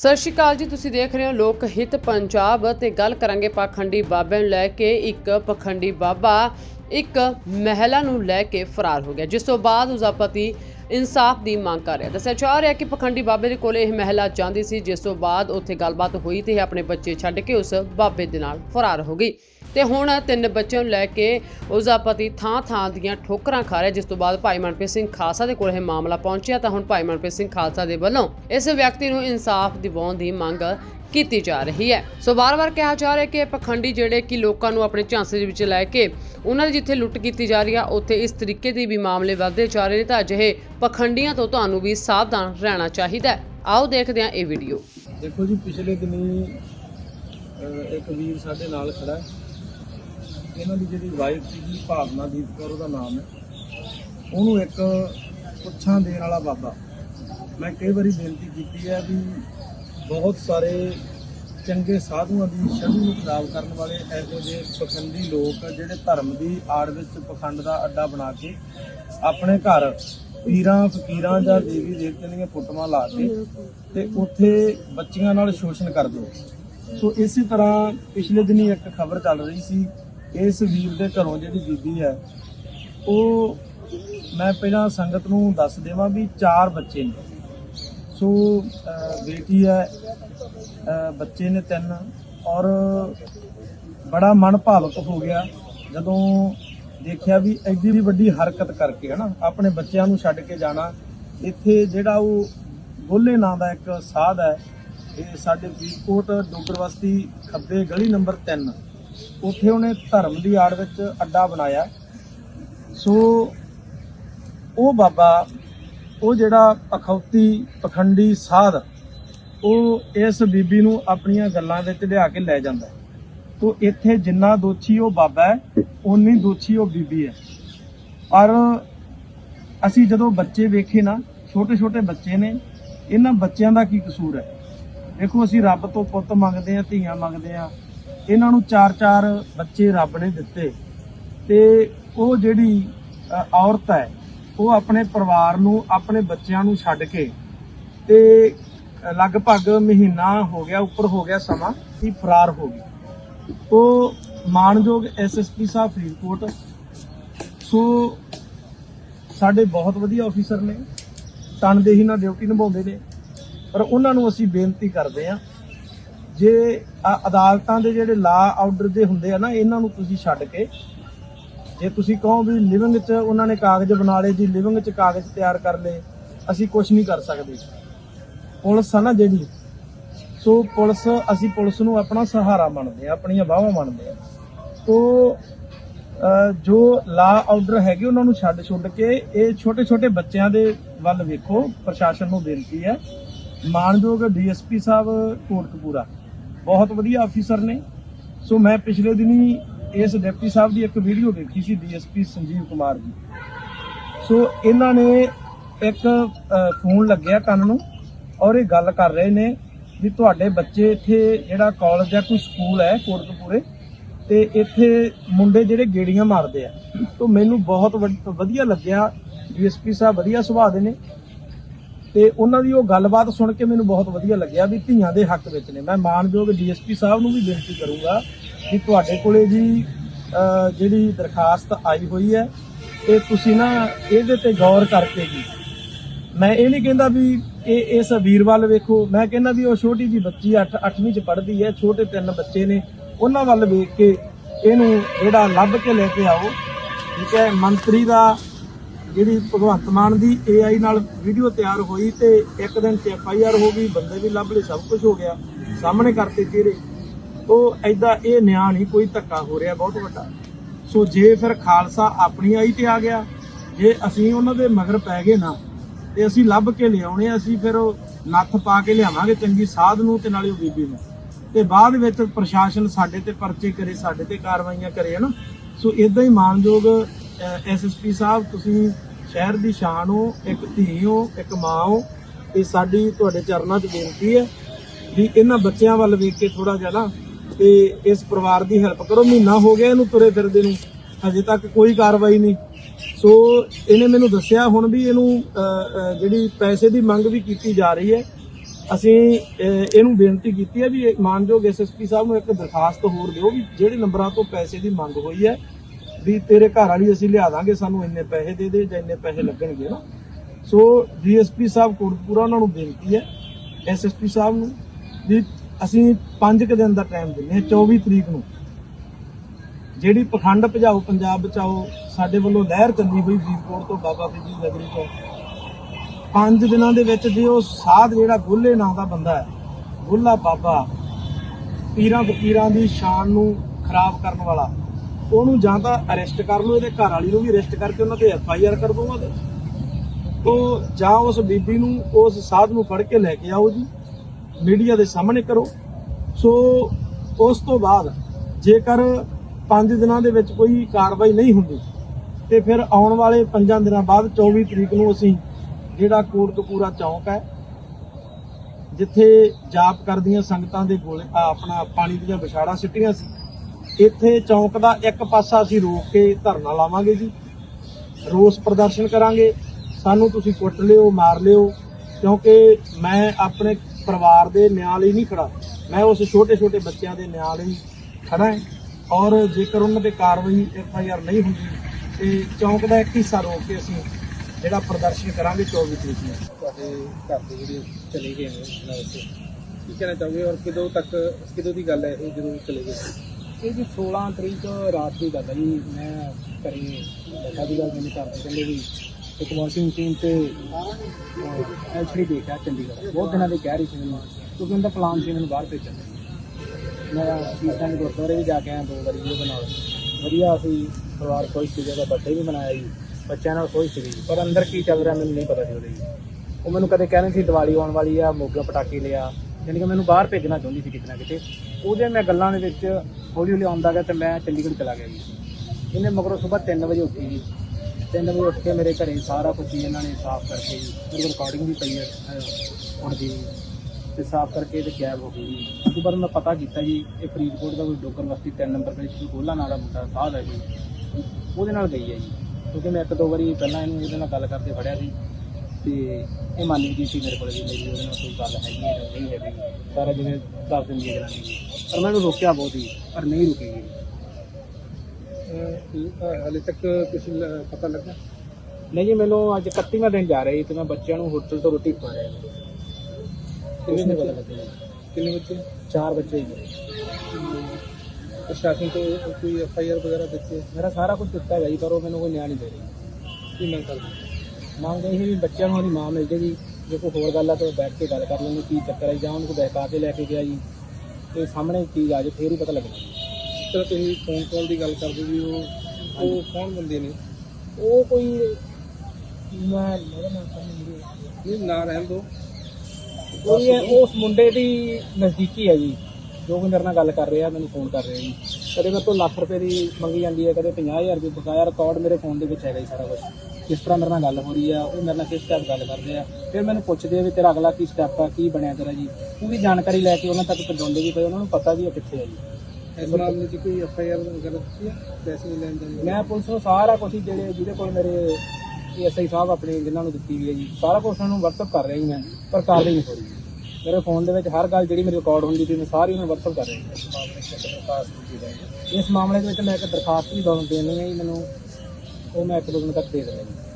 ਸਤਿ ਸ਼੍ਰੀ ਅਕਾਲ ਜੀ, ਤੁਸੀਂ ਦੇਖ ਰਹੇ ਹੋ ਲੋਕ ਹਿੱਤ ਪੰਜਾਬ ਤੇ ਗੱਲ ਕਰਾਂਗੇ ਪਾਖੰਡੀ ਬਾਬੇ ਨੂੰ ਲੈ ਕੇ। ਇੱਕ ਪਖੰਡੀ ਬਾਬਾ ਇੱਕ ਮਹਿਲਾ ਨੂੰ ਲੈ ਕੇ ਫਰਾਰ ਹੋ ਗਿਆ। ਜਿਸ ਤੋਂ ਬਾਅਦ ਉਸਦਾ ਪਤੀ ਇਨਸਾਫ ਦੀ ਮੰਗ ਕਰ ਰਿਹਾ। ਦੱਸਿਆ ਜਾ ਰਿਹਾ ਕਿ ਪਖੰਡੀ ਬਾਬੇ ਦੇ ਕੋਲੇ ਇਹ ਮਹਿਲਾ ਜਾਂਦੀ ਸੀ, ਜਿਸ ਤੋਂ ਬਾਅਦ ਉੱਥੇ ਗੱਲਬਾਤ ਹੋਈ ਤੇ ਇਹ ਆਪਣੇ ਬੱਚੇ ਛੱਡ ਕੇ ਉਸ ਬਾਬੇ ਦੇ ਨਾਲ ਫਰਾਰ ਹੋ ਗਈ। ਤੇ ਹੁਣ ਤਿੰਨ ਬੱਚਿਆਂ ਨੂੰ ਲੈ ਕੇ ਉਸਦਾ ਪਤੀ ਥਾਂ ਥਾਂ ਦੀਆਂ ਠੋਕਰਾਂ ਖਾ ਰਿਹਾ, ਜਿਸ ਤੋਂ ਬਾਅਦ ਭਾਈ ਮਨਪ੍ਰੀਤ ਸਿੰਘ ਖਾਲਸਾ ਦੇ ਕੋਲ ਇਹ ਮਾਮਲਾ ਪਹੁੰਚਿਆ। ਤਾਂ ਹੁਣ ਭਾਈ ਮਨਪ੍ਰੀਤ ਸਿੰਘ ਖਾਲਸਾ ਦੇ ਵੱਲੋਂ ਇਸ ਵਿਅਕਤੀ ਨੂੰ ਇਨਸਾਫ ਦਿਵਾਉਣ ਦੀ ਮੰਗ ਕੀਤੀ ਜਾ ਰਹੀ ਹੈ। ਸੋ ਵਾਰ-ਵਾਰ ਕਿਹਾ ਜਾ ਰਿਹਾ ਕਿ ਪਖੰਡੀ ਜਿਹੜੇ ਕਿ ਲੋਕਾਂ ਨੂੰ ਆਪਣੇ ਝਾਂਸੇ ਦੇ ਵਿੱਚ ਲੈ ਕੇ ਉਹਨਾਂ ਦੀ ਜਿੱਥੇ ਲੁੱਟ ਕੀਤੀ ਜਾ ਰਹੀ ਆ, ਉੱਥੇ ਇਸ ਤਰੀਕੇ ਦੇ ਵੀ ਮਾਮਲੇ ਵੱਧਦੇ ਜਾ ਰਹੇ ਨੇ ਤਾਂ ਅਜਿਹੇ ਪਖੰਡੀਆਂ ਤੋਂ ਤੁਹਾਨੂੰ ਵੀ ਸਾਵਧਾਨ ਰਹਿਣਾ ਚਾਹੀਦਾ ਹੈ। ਆਓ ਦੇਖਦੇ ਹਾਂ ਇਹ ਵੀਡੀਓ। ਦੇਖੋ ਜੀ, ਪਿਛਲੇ ਦਿਨੀ ਇੱਕ ਵੀਰ ਸਾਡੇ ਨਾਲ ਖੜਾ ਹੈ। ਇਹਨਾਂ ਦੀ ਜਿਹੜੀ ਵਾਈਫ ਸੀਗੀ, ਭਾਵਨਾ ਦੀਪ ਕੌਰ, ਉਹਦਾ ਨਾਮ ਹੈ ਉਹਨੂੰ ਇੱਕ ਪੁੱਛਾਂ ਦੇਣ ਵਾਲਾ ਬਾਬਾ ਮੈਂ ਕਈ ਵਾਰੀ ਬੇਨਤੀ ਕੀਤੀ ਹੈ ਵੀ ਬਹੁਤ ਸਾਰੇ ਚੰਗੇ ਸਾਧੂਆਂ ਦੀ ਛਵੀ ਨੂੰ ਖਰਾਬ ਕਰਨ ਵਾਲੇ ਇਹੋ ਜਿਹੇ ਪਖੰਡੀ ਲੋਕ ਜਿਹੜੇ ਧਰਮ ਦੀ ਆੜ ਵਿੱਚ ਪਖੰਡ ਦਾ ਅੱਡਾ ਬਣਾ ਕੇ ਆਪਣੇ ਘਰ ਪੀਰਾਂ, ਫਕੀਰਾਂ ਜਾਂ ਦੇਵੀ ਦੇਵਤਿਆਂ ਦੀਆਂ ਫੋਟੋਆਂ ਲਾ ਕੇ ਤੇ ਉੱਥੇ ਬੱਚੀਆਂ ਨਾਲ ਸ਼ੋਸ਼ਣ ਕਰਦੇ ਆ। ਸੋ ਇਸੇ ਤਰ੍ਹਾਂ ਪਿਛਲੇ ਦਿਨੀ ਇੱਕ ਖਬਰ ਚੱਲ ਰਹੀ ਸੀ ਇਸ ਵੀਰ ਦੇ ਘਰੋਂ ਜਿਹੜੀ ਬੀਬੀ ਹੈ, ਉਹ ਮੈਂ ਪਹਿਲਾਂ ਸੰਗਤ ਨੂੰ ਦੱਸ ਦੇਵਾਂ ਵੀ ਚਾਰ ਬੱਚੇ ਨੇ। ਸੋ ਬੇਟੀ ਹੈ ਬੱਚੇ ਨੇ ਤਿੰਨ ਔਰ ਬੜਾ ਮਨ ਭਾਵਕ ਹੋ ਗਿਆ। ਜਦੋਂ ਦੇਖਿਆ ਵੀ ਐਡੀ ਵੀ ਵੱਡੀ ਹਰਕਤ ਕਰਕੇ, ਹਨਾ, ਆਪਣੇ ਬੱਚਿਆਂ ਨੂੰ ਛੱਡ ਕੇ ਜਾਣਾ, ਇੱਥੇ ਜਿਹੜਾ ਉਹ ਗੋਲੇ ਨਾਂ ਦਾ ਇੱਕ ਸਾਧ ਹੈ, ਇਹ ਸਾਡੇ ਫਰੀਦਕੋਟ ਡੋਗਰਵਸਤੀ ਖੱਬੇ ਗਲੀ ਨੰਬਰ 3 ਉੱਥੇ ਉਹਨੇ ਧਰਮ ਦੀ ਆੜ ਵਿੱਚ ਅੱਡਾ ਬਣਾਇਆ। ਸੋ ਉਹ ਬਾਬਾ, ਉਹ ਜਿਹੜਾ ਅਖੌਤੀ, ਪਖੰਡੀ ਸਾਧ, ਉਹ ਇਸ ਬੀਬੀ ਨੂੰ ਆਪਣੀਆਂ ਗੱਲਾਂ ਵਿੱਚ ਲਿਆ ਕੇ ਲੈ ਜਾਂਦਾ ਤੋ ਇੱਥੇ ਜਿੰਨਾ ਦੋਛੀ ਉਹ ਬਾਬਾ ਹੈ ਉਨੀ ਦੋਛੀ ਉਹ ਬੀਬੀ ਹੈ। ਔਰ ਅਸੀਂ ਜਦੋਂ ਬੱਚੇ ਵੇਖੇ ਨਾ ਛੋਟੇ ਛੋਟੇ ਬੱਚੇ ਨੇ, ਇਹਨਾਂ ਬੱਚਿਆਂ ਦਾ ਕੀ ਕਸੂਰ ਹੈ? ਦੇਖੋ, ਅਸੀਂ ਰੱਬ ਤੋਂ ਪੁੱਤ ਮੰਗਦੇ ਆ ਧੀਆਂ ਮੰਗਦੇ ਆ ਇਹਨਾਂ ਨੂੰ ਚਾਰ ਚਾਰ ਬੱਚੇ ਰੱਬ ਨੇ ਦਿੱਤੇ। ਤੇ ਉਹ ਜਿਹੜੀ ਔਰਤ ਹੈ, ਉਹ ਆਪਣੇ ਪਰਿਵਾਰ ਨੂੰ, ਆਪਣੇ ਬੱਚਿਆਂ ਨੂੰ ਛੱਡ ਕੇ ਤੇ ਲਗਭਗ ਮਹੀਨਾ ਹੋ ਗਿਆ, ਉੱਪਰ ਹੋ ਗਿਆ ਸਮਾਂ ਕਿ ਫਰਾਰ ਹੋ ਗਈ। ਉਹ ਮਾਨਯੋਗ ਐਸਐਸਪੀ ਸਾਹਿਬ ਫਰੀਦਕੋਟ। ਸੋ ਸਾਡੇ ਬਹੁਤ ਵਧੀਆ ਅਫੀਸਰ ਨੇ, ਤਨਦੇਹੀ ਨਾਲ ਡਿਊਟੀ ਨਿਭਾਉਂਦੇ ਨੇ। ਪਰ ਉਹਨਾਂ ਨੂੰ ਅਸੀਂ ਬੇਨਤੀ ਕਰਦੇ ਆ ਜੇ ਅਦਾਲਤਾਂ ਦੇ ਜਿਹੜੇ ਲਾ ਆਰਡਰ ਦੇ ਹੁੰਦੇ ਆ ਨਾ, ਇਹਨਾਂ ਨੂੰ ਤੁਸੀਂ ਛੱਡ ਕੇ, ਜੇ ਤੁਸੀਂ ਕਹੋ ਵੀ ਲਿਵਿੰਗ 'ਚ ਉਹਨਾਂ ਨੇ ਕਾਗਜ਼ ਬਣਾ ਲਏ ਜੀ ਲਿਵਿੰਗ 'ਚ ਕਾਗਜ਼ ਤਿਆਰ ਕਰ ਲਏ, ਅਸੀਂ ਕੁਝ ਨਹੀਂ ਕਰ ਸਕਦੇ। ਪੁਲਿਸ ਆ ਨਾ ਜਿਹੜੀ, ਸੋ ਪੁਲਿਸ, ਅਸੀਂ ਪੁਲਿਸ ਨੂੰ ਆਪਣਾ ਸਹਾਰਾ ਮੰਨਦੇ ਆ, ਆਪਣੀਆਂ ਬਾਹਾਂ ਮੰਨਦੇ ਆ। ਤੋ ਜੋ ਲਾ ਆਰਡਰ ਹੈਗੇ, ਉਹਨਾਂ ਨੂੰ ਛੱਡ ਛੁੱਡ ਕੇ, ਇਹ ਛੋਟੇ ਛੋਟੇ ਬੱਚਿਆਂ ਦੇ ਵੱਲ ਵੇਖੋ, ਪ੍ਰਸ਼ਾਸਨ ਨੂੰ ਬੇਨਤੀ ਹੈ। ਮਾਨਯੋਗ ਡੀਐਸਪੀ ਸਾਹਿਬ, ਕੋਟਕਪੂਰਾ। ਬਹੁਤ ਵਧੀਆ ਅਫੀਸਰ ਨੇ। ਸੋ ਮੈਂ ਪਿਛਲੇ ਦਿਨੀ ਇਸ ਡਿਪਟੀ ਸਾਹਿਬ ਦੀ ਇੱਕ ਵੀਡੀਓ ਵੇਖੀ ਸੀ ਡੀਐਸਪੀ ਸੰਜੀਵ ਕੁਮਾਰ ਦੀ। ਸੋ ਇਹਨਾਂ ਨੇ ਇੱਕ ਫੋਨ ਲੱਗਿਆ ਕੰਨ ਨੂੰ ਔਰ ਇਹ ਗੱਲ ਕਰ ਰਹੇ ਨੇ ਵੀ ਤੁਹਾਡੇ ਬੱਚੇ ਇੱਥੇ ਜਿਹੜਾ ਕਾਲਜ ਹੈ, ਕੋਈ ਸਕੂਲ ਹੈ ਕੋਟਕਪੂਰੇ ਤੇ ਇੱਥੇ ਮੁੰਡੇ ਜਿਹੜੇ ਗੇੜੀਆਂ ਮਾਰਦੇ ਆ। ਤੋਂ ਮੈਨੂੰ ਬਹੁਤ ਵਡ- ਵਧੀਆ ਲੱਗਿਆ। ਡੀਐਸਪੀ ਸਾਹਿਬ ਵਧੀਆ ਸੁਭਾਅ ਦੇ ਨੇ। ਤੇ ਉਹਨਾਂ ਦੀ ਉਹ ਗੱਲਬਾਤ ਸੁਣ ਕੇ ਮੈਨੂੰ ਬਹੁਤ ਵਧੀਆ ਲੱਗਿਆ ਵੀ ਧੀਆਂ ਦੇ ਹੱਕ ਵਿੱਚ ਨੇ। ਮੈਂ ਮਾਨਯੋਗ ਡੀਐਸਪੀ ਸਾਹਿਬ ਨੂੰ ਵੀ ਬੇਨਤੀ ਕਰੂੰਗਾ ਕਿ ਤੁਹਾਡੇ ਕੋਲੇ ਜੀ ਜਿਹੜੀ ਦਰਖਾਸਤ ਆਈ ਹੋਈ ਹੈ ਤੇ ਤੁਸੀਂ ਨਾ ਇਹਦੇ ਤੇ ਗੌਰ ਕਰਕੇ ਜੀ। ਮੈਂ ਇਹ ਨਹੀਂ ਕਹਿੰਦਾ ਵੀ ਇਹ, ਇਸ ਵੀਰ ਵੱਲ ਵੇਖੋ, ਮੈਂ ਕਹਿੰਦਾ ਵੀ ਉਹ ਛੋਟੀ ਜੀ ਬੱਚੀ 8 8ਵੀਂ ਚ ਪੜ੍ਹਦੀ ਹੈ, ਛੋਟੇ ਤਿੰਨ ਬੱਚੇ ਨੇ, ਉਹਨਾਂ ਵੱਲ ਵੇਖ ਕੇ ਇਹਨੂੰ ਜਿਹੜਾ ਲੱਭ ਕੇ ਲੈ ਕੇ ਆਓ, ਠੀਕ ਹੈ, ਮੰਤਰੀ ਦਾ ਜਿਹੜੀ ਭਗਵੰਤ ਮਾਨ ਦੀ AI ਨਾਲ ਵੀਡੀਓ ਤਿਆਰ ਹੋਈ ਤੇ ਇੱਕ ਦਿਨ ਚ FIR ਹੋ ਗਈ, ਬੰਦੇ ਵੀ ਲੱਭ ਲਏ, ਸਭ ਕੁਝ ਹੋ ਗਿਆ। ਸਾਹਮਣੇ ਕਰਤੇ ਚਿਹਰੇ। ਉਹ ਐਦਾਂ ਇਹ ਨਿਆਂ ਨਹੀਂ, ਕੋਈ ਧੱਕਾ ਹੋ ਰਿਹਾ, ਬਹੁਤ ਵੱਡਾ। ਸੋ ਜੇ ਫਿਰ ਖਾਲਸਾ ਆਪਣੀ ਆਈ ਤੇ ਆ ਗਿਆ, ਜੇ ਅਸੀਂ ਉਹਨਾਂ ਦੇ ਮਗਰ ਪੈ ਗਏ ਨਾ, ਤੇ ਅਸੀਂ ਲੱਭ ਕੇ ਲਿਆਉਣੇ ਅਸੀਂ ਫਿਰ ਉਹ ਨੱਥ ਪਾ ਕੇ ਲਿਆਵਾਂਗੇ ਚੰਗੀ ਸਾਧ ਨੂੰ ਤੇ ਨਾਲੇ ਉਹ ਬੀਬੀ ਨੂੰ। ਤੇ ਬਾਅਦ ਵਿੱਚ ਪ੍ਰਸ਼ਾਸਨ ਸਾਡੇ ਤੇ ਪਰਚੇ ਕਰੇ, ਸਾਡੇ ਤੇ ਕਾਰਵਾਈਆਂ ਕਰੇ, ਹਨਾ? ਸੋ ਇਦਾਂ ਹੀ ਮਾਨਯੋਗ ਐਸਐਸਪੀ ਸਾਹਿਬ, ਤੁਸੀਂ ਸ਼ਹਿਰ ਦੀ ਸ਼ਾਨ ਹੋ, ਇੱਕ ਧੀ ਹੋ, ਇੱਕ ਮਾਂ ਹੋ, ਤੇ ਸਾਡੀ ਤੁਹਾਡੇ ਚਰਨਾਂ 'ਚ ਬੇਨਤੀ ਹੈ ਵੀ ਇਹਨਾਂ ਬੱਚਿਆਂ ਵੱਲ ਵੇਖ ਕੇ ਥੋੜਾ ਜਿਹਾ ਨਾ, ਤੇ ਇਸ ਪਰਿਵਾਰ ਦੀ ਹੈਲਪ ਕਰੋ। ਮਹੀਨਾ ਹੋ ਗਿਆ ਇਹਨੂੰ ਤੁਰੇ ਫਿਰਦੇ ਨੂੰ, ਹਜੇ ਤੱਕ ਕੋਈ ਕਾਰਵਾਈ ਨਹੀਂ। ਸੋ ਇਹਨੇ ਮੈਨੂੰ ਦੱਸਿਆ ਹੁਣ ਵੀ ਇਹਨੂੰ ਜਿਹੜੀ ਪੈਸੇ ਦੀ ਮੰਗ ਵੀ ਕੀਤੀ ਜਾ ਰਹੀ ਹੈ। ਅਸੀਂ ਇਹਨੂੰ ਬੇਨਤੀ ਕੀਤੀ ਹੈ ਵੀ ਇਹ ਮਾਨਯੋਗ ਐਸਐਸਪੀ ਸਾਹਿਬ ਨੂੰ ਇੱਕ ਦਰਖਾਸਤ ਹੋਰ ਦਿਓ ਵੀ ਜਿਹੜੇ ਨੰਬਰਾਂ ਤੋਂ ਪੈਸੇ ਦੀ ਮੰਗ ਹੋਈ ਹੈ ਵੀ ਤੇਰੇ ਘਰ ਵਾਲੀ ਅਸੀਂ ਲਿਆ ਦਾਂਗੇ, ਸਾਨੂੰ ਇੰਨੇ ਪੈਸੇ ਦੇ ਦੇ ਜਾਂ ਇੰਨੇ ਪੈਸੇ ਲੱਗਣਗੇ ਨਾ। ਸੋ ਡੀਐਸਪੀ ਸਾਹਿਬ ਕੋਟਪੂਰਾ ਉਹਨਾਂ ਨੂੰ ਬੇਨਤੀ ਹੈ ਐਸਐਸਪੀ ਸਾਹਿਬ ਨੂੰ, ਵੀ ਅਸੀਂ 5 ਕੁ ਦਿਨ ਦਾ ਟਾਈਮ ਦਿੰਦੇ ਹਾਂ 24 ਤਰੀਕ ਨੂੰ। ਜਿਹੜੀ ਪਖੰਡ ਭਜਾਓ, ਪੰਜਾਬ ਬਚਾਓ, ਸਾਡੇ ਵੱਲੋਂ ਲਹਿਰ ਚੱਲੀ ਹੋਈ ਫਰੀਦਕੋਟ ਤੋਂ ਬਾਬਾ ਫਰੀਦ ਨਗਰੀ ਤੋਂ। ਪੰਜ ਦਿਨਾਂ ਦੇ ਵਿੱਚ ਜੇ ਉਹ ਸਾਧ ਜਿਹੜਾ ਗੋਲੇ ਨਾਂ ਦਾ ਬੰਦਾ ਹੈ ਗੋਲਾ ਬਾਬਾ, ਪੀਰਾਂ ਫਕੀਰਾਂ ਦੀ ਸ਼ਾਨ ਨੂੰ ਖਰਾਬ ਕਰਨ ਵਾਲਾ ਉਹਨੂੰ ਜਾਂ ਤਾਂ ਅਰੈਸਟ ਕਰ ਲਓ, ਇਹਦੇ ਘਰ ਵਾਲੀ ਨੂੰ ਵੀ ਅਰੈਸਟ ਕਰਕੇ ਉਹਨਾਂ ਤੇ ਐਫ ਆਈ ਆਰ ਕਰ ਦਵਾਂਗੇ ਉਹ ਜਾਂ ਉਸ ਬੀਬੀ ਨੂੰ, ਉਸ ਸਾਧ ਨੂੰ ਫੜ ਕੇ ਲੈ ਕੇ ਆਓ ਜੀ। ਮੀਡੀਆ ਦੇ ਸਾਹਮਣੇ ਕਰੋ। ਸੋ ਉਸ ਤੋਂ ਬਾਅਦ ਜੇਕਰ 5 ਦਿਨਾਂ ਦੇ ਵਿੱਚ ਕੋਈ ਕਾਰਵਾਈ ਨਹੀਂ ਹੁੰਦੀ, ਤੇ ਫਿਰ ਆਉਣ ਵਾਲੇ 5 ਦਿਨਾਂ ਬਾਅਦ 24 ਤਰੀਕ ਨੂੰ ਅਸੀਂ ਜਿਹੜਾ ਕੋਟਕਪੂਰਾ ਚੌਂਕ ਹੈ, ਜਿੱਥੇ ਜਾਪ ਕਰਦੀਆਂ ਸੰਗਤਾਂ ਦੇ ਗੋਲੇ ਆਪਣਾ ਪਾਣੀ ਦੀਆਂ ਵਿਛਾੜਾਂ ਸਿੱਟੀਆਂ ਸੀ ਇੱਥੇ ਚੌਂਕ ਦਾ ਇੱਕ ਪਾਸਾ ਅਸੀਂ ਰੋਕ ਕੇ ਧਰਨਾ ਲਾਵਾਂਗੇ ਜੀ। ਰੋਸ ਪ੍ਰਦਰਸ਼ਨ ਕਰਾਂਗੇ। ਸਾਨੂੰ ਤੁਸੀਂ ਕੁੱਟ ਲਿਓ, ਮਾਰ ਲਿਓ, ਕਿਉਂਕਿ ਮੈਂ ਆਪਣੇ ਪਰਿਵਾਰ ਦੇ ਨਿਆਂ ਲਈ ਨਹੀਂ ਖੜਾ। ਮੈਂ ਉਸ ਛੋਟੇ ਛੋਟੇ ਬੱਚਿਆਂ ਦੇ ਨਿਆਂ ਲਈ ਖੜਾ ਹਾਂ। ਔਰ ਜੇਕਰ ਉਹਨਾਂ ਤੇ ਕਾਰਵਾਈ ਐਫ ਆਈ ਆਰ ਨਹੀਂ ਹੁੰਦੀ, ਤੇ ਚੌਂਕ ਦਾ ਇੱਕ ਹਿੱਸਾ ਰੋਕ ਕੇ ਅਸੀਂ ਜਿਹੜਾ ਪ੍ਰਦਰਸ਼ਨ ਕਰਾਂਗੇ 24 ਤਰੀਕ ਨੂੰ। ਤੁਹਾਡੇ ਘਰ ਦੇ ਜਿਹੜੇ ਚਲੇ ਗਏ ਨੇ ਉਹਨਾਂ ਵਿੱਚ ਕੀ ਕਹਿਣਾ ਚਾਹੋਗੇ? ਔਰ ਕਿਦੋਂ ਤੱਕ, ਕਦੋਂ ਦੀ ਗੱਲ ਹੈ ਇਹ, ਜਦੋਂ ਚਲੇ ਗਏ? ਇਹ ਜੀ 16 ਤਰੀਕ ਰਾਤ ਦੀ ਗੱਲ ਹੈ ਜੀ। ਮੈਂ ਘਰੇ ਬੈਠਾ ਸੀਗਾ ਮੈਨੂੰ ਘਰ ਕਹਿੰਦੇ ਵੀ ਇੱਕ ਵਾਸ਼ਿੰਗ ਮਸ਼ੀਨ ਤੇ ਐਲਸੀਡੀ ਦੇਖਿਆ ਚੰਡੀਗੜ੍ਹ। ਬਹੁਤ ਦਿਨਾਂ ਦੇ ਕਹਿ ਰਹੀ ਸੀ ਮੈਨੂੰ। ਕਿਉਂਕਿ ਉਹਦਾ ਪਲਾਨ ਸੀ ਮੈਨੂੰ ਬਾਹਰ ਭੇਜਣ ਮੈਂ ਕੀਰਤਨ ਦੇ ਗੁਰਦੁਆਰੇ ਵੀ ਜਾ ਕੇ ਆਇਆ ਦੋ ਵਾਰੀ ਉਹਦੇ ਨਾਲ ਵਧੀਆ ਸੀ, ਪਰਿਵਾਰ ਕੋਈ ਸੀਗਾ ਦਾ ਬਰਥਡੇ ਵੀ ਮਨਾਇਆ ਜੀ। ਬੱਚਿਆਂ ਨਾਲ ਕੋਈ ਸੀ। ਪਰ ਅੰਦਰ ਕੀ ਚੱਲ ਰਿਹਾ ਮੈਨੂੰ ਨਹੀਂ ਪਤਾ ਸੀ ਉਹਦੇ ਜੀ ਉਹ ਮੈਨੂੰ ਕਦੇ ਕਹਿੰਦੇ ਸੀ, ਦੀਵਾਲੀ ਆਉਣ ਵਾਲੀ ਆ, ਮੋਗਾ ਪਟਾਕੇ ਲਿਆ। ਯਾਨੀ ਕਿ ਮੈਨੂੰ ਬਾਹਰ ਭੇਜਣਾ ਚਾਹੁੰਦੀ ਸੀ ਕਿਤੇ ਨਾ ਕਿਤੇ। ਉਹਦੇ ਮੈਂ ਗੱਲਾਂ ਦੇ ਵਿੱਚ ਹੌਲੀ ਹੌਲੀ ਆਉਂਦਾ ਗਿਆ ਤੇ ਮੈਂ ਚੰਡੀਗੜ੍ਹ ਚਲਾ ਗਿਆ ਜੀ। ਇਹਨੇ ਮਗਰੋਂ ਸਵੇਰ 3 ਵਜੇ ਉੱਠੀ ਜੀ। 3 ਵਜੇ ਉੱਠ ਕੇ ਮੇਰੇ ਘਰੇ ਸਾਰਾ ਕੁਝ ਹੀ ਇਹਨਾਂ ਨੇ ਸਾਫ਼ ਕਰਕੇ ਜੀ। ਮੇਰੇ ਰਿਕਾਰਡਿੰਗ ਵੀ ਪਈ ਹੈ ਅਹ, ਹੁਣ ਦੀ ਤੇ ਸਾਫ਼ ਕਰਕੇ ਤੇ ਗਾਇਬ ਹੋ ਗਈ ਜੀ। ਉਸ ਤੋਂ ਬਾਅਦ ਮੈਂ ਪਤਾ ਕੀਤਾ ਜੀ ਇਹ ਫਰੀਦਕੋਟ ਦਾ ਕੋਈ ਡੋਕਰ ਬਸਤੀ 3 ਨੰਬਰ ਦੇ ਵਿੱਚ ਗੋਲਾ ਨਾਂ ਦਾ ਮੁੰਡਾ ਸਾਧ ਹੈ ਜੀ। ਉਹਦੇ ਨਾਲ ਗਈ ਹੈ ਜੀ। ਕਿਉਂਕਿ ਮੈਂ ਇੱਕ ਦੋ ਵਾਰੀ ਪਹਿਲਾਂ ਇਹਨੂੰ ਇਹਦੇ ਨਾਲ ਗੱਲ ਕਰਕੇ ਫੜਿਆ ਸੀ। ਤੇ ਇਹ ਮੰਨ ਗਈ ਸੀ ਮੇਰੇ ਕੋਲ ਵੀ ਮੇਰੀ ਉਹਦੇ ਨਾਲ ਕੋਈ ਗੱਲ ਹੈਗੀ ਹੈ ਜਾਂ ਨਹੀਂ ਹੈਗੀ ਸਾਰਾ ਜਿਵੇਂ ਦੱਸ ਦਿੰਦੀ ਹੈ ਜਨਾਨੀ ਜੀ ਪਰ ਮੈਂ ਉਹਨੂੰ ਰੋਕਿਆ ਬਹੁਤ ਹੀ ਪਰ ਨਹੀਂ ਰੁਕੀ ਜੀ। ਹਾਲੇ ਤੱਕ ਕੁਝ ਪਤਾ ਲੱਗਾ? ਨਹੀਂ ਜੀ ਮੈਨੂੰ ਅੱਜ 31ਵਾਂ ਦਿਨ ਜਾ ਰਿਹਾ ਜੀ ਤੇ ਮੈਂ ਬੱਚਿਆਂ ਨੂੰ ਹੋਟਲ ਤੋਂ ਰੋਟੀ ਖਵਾ ਰਿਹਾ ਕਿੰਨੇ ਕਿੰਨੇ ਬੱਚੇ? ਪਤਾ ਲੱਗਿਆ ਜੀ? ਕਿੰਨੇ ਬੱਚੇ? ਚਾਰ ਬੱਚੇ ਜੀ। ਪ੍ਰਸ਼ਾਸਨ ਤੋਂ ਕੋਈ ਐਫ ਆਈ ਆਰ ਵਗੈਰਾ ਦਿੱਤੀ? ਮੇਰਾ ਸਾਰਾ ਕੁਝ ਦਿੱਤਾ ਹੈ ਜੀ ਪਰ ਉਹ ਮੈਨੂੰ ਕੋਈ ਨਿਆਂ ਨਹੀਂ ਦੇ ਰਹੀ। ਕੀ ਮੰਗ ਕਰਦੇ? ਮੰਗ ਇਹ ਵੀ ਬੱਚਿਆਂ ਨੂੰ ਉਹਦੀ ਮਾਂ ਮਿਲ ਜੇ ਜੀ। ਜੇ ਕੋਈ ਹੋਰ ਗੱਲ ਆ ਤਾਂ ਬੈਠ ਕੇ ਗੱਲ ਕਰ ਲੈਂਦੇ ਕੀ ਚੱਕਰ ਹੈ ਜਾਂ ਉਹਨੂੰ ਬਹਿਕਾ ਕੇ ਲੈ ਕੇ ਗਿਆ ਜੀ। ਤੇ ਸਾਹਮਣੇ ਚੀਜ਼ ਆ ਜੇ ਫੇਰ ਹੀ ਪਤਾ ਲੱਗਣਾ। ਜਿਸ ਤਰ੍ਹਾਂ ਤੁਸੀਂ ਫੋਨ ਕਾਲ ਦੀ ਗੱਲ ਕਰਦੇ ਵੀ ਉਹ ਉਹ ਕੌਣ ਬੰਦੇ ਨੇ? ਉਹ ਕੋਈ ਮੈਂ ਮੇਰਾ ਨਾਮ ਤਾਂ ਨਹੀਂ। ਇਹ ਨਾ ਰਹਿਣ ਦੋ ਕੋਈ ਉਸ ਮੁੰਡੇ ਦੀ ਨਜ਼ਦੀਕੀ ਹੈ ਜੀ। ਜੋ ਕਿ ਮੇਰੇ ਨਾਲ ਗੱਲ ਕਰ ਰਿਹਾ ਮੈਨੂੰ ਫੋਨ ਕਰ ਰਿਹਾ ਜੀ। ਕਦੇ ਮੇਰੇ ਤੋਂ ਲੱਖ ਰੁਪਏ ਦੀ ਮੰਗੀ ਜਾਂਦੀ ਹੈ ਕਦੇ 50000 ਰੁਪਏ ਬਕਾਇਆ ਰਿਕਾਰਡ ਮੇਰੇ ਫੋਨ ਦੇ ਵਿੱਚ ਹੈਗਾ ਜੀ ਸਾਰਾ ਕੁਝ ਕਿਸ ਤਰ੍ਹਾਂ ਮੇਰੇ ਨਾਲ ਗੱਲ ਹੋ ਰਹੀ ਆ ਉਹ ਮੇਰੇ ਨਾਲ ਕਿਸ ਟਾਈਪ ਗੱਲ ਕਰਦੇ ਆ। ਫਿਰ ਮੈਨੂੰ ਪੁੱਛਦੇ ਆ ਵੀ ਤੇਰਾ ਅਗਲਾ ਕੀ ਸਟੈਪ ਆ ਕੀ ਬਣਿਆ ਤੇਰਾ ਜੀ? ਪੂਰੀ ਜਾਣਕਾਰੀ ਲੈ ਕੇ ਉਹਨਾਂ ਤੱਕ ਪਹੁੰਚਾਉਂਦੇ ਵੀ ਪਏ ਉਹਨਾਂ ਨੂੰ ਪਤਾ ਵੀ ਆ ਕਿੱਥੇ ਆ ਜੀ। ਇਸ ਮਾਮਲੇ 'ਚ ਕੋਈ ਐਫ ਆਈ ਆਰ ਦਿੱਤੀ ਹੈ ਪੈਸੇ ਲੈਣ ਦੀ? ਮੈਂ ਪੁਲਿਸ ਨੂੰ ਸਾਰਾ ਕੁਝ ਹੀ ਜਿਹੜੇ ਜਿਹਦੇ ਕੋਲ ਮੇਰੇ ਐਸਆਈ ਸਾਹਿਬ ਆਪਣੇ ਜਿਨ੍ਹਾਂ ਨੂੰ ਦਿੱਤੀ ਵੀ ਹੈ ਜੀ ਸਾਰਾ ਕੁਝ ਉਹਨਾਂ ਨੂੰ WhatsApp ਕਰ ਰਿਹਾ ਮੈਂ ਪਰ ਕਾਰਵਾਈ ਨਹੀਂ ਹੋ ਰਹੀ ਮੇਰੇ ਫੋਨ ਦੇ ਵਿੱਚ ਹਰ ਗੱਲ ਜਿਹੜੀ ਮੇਰੀ ਰਿਕਾਰਡ ਹੁੰਦੀ ਸੀ, ਮੈਂ ਸਾਰੀ ਉਹਨੂੰ ਵਟਸਐਪ ਕਰ ਰਿਹਾ ਜੀ ਇਸ ਮਾਮਲੇ ਦੇ ਵਿੱਚ ਮੈਂ ਇੱਕ ਦਰਖਾਸਤ ਵੀ ਦੋਨ ਦੇਣੀ ਹੈ ਜੀ, ਮੈਨੂੰ, ਉਹ ਮੈਂ ਇੱਕ ਦੋ ਦਿਨ ਤੱਕ ਦੇ ਦੇਵਾਂਗਾ ਜੀ।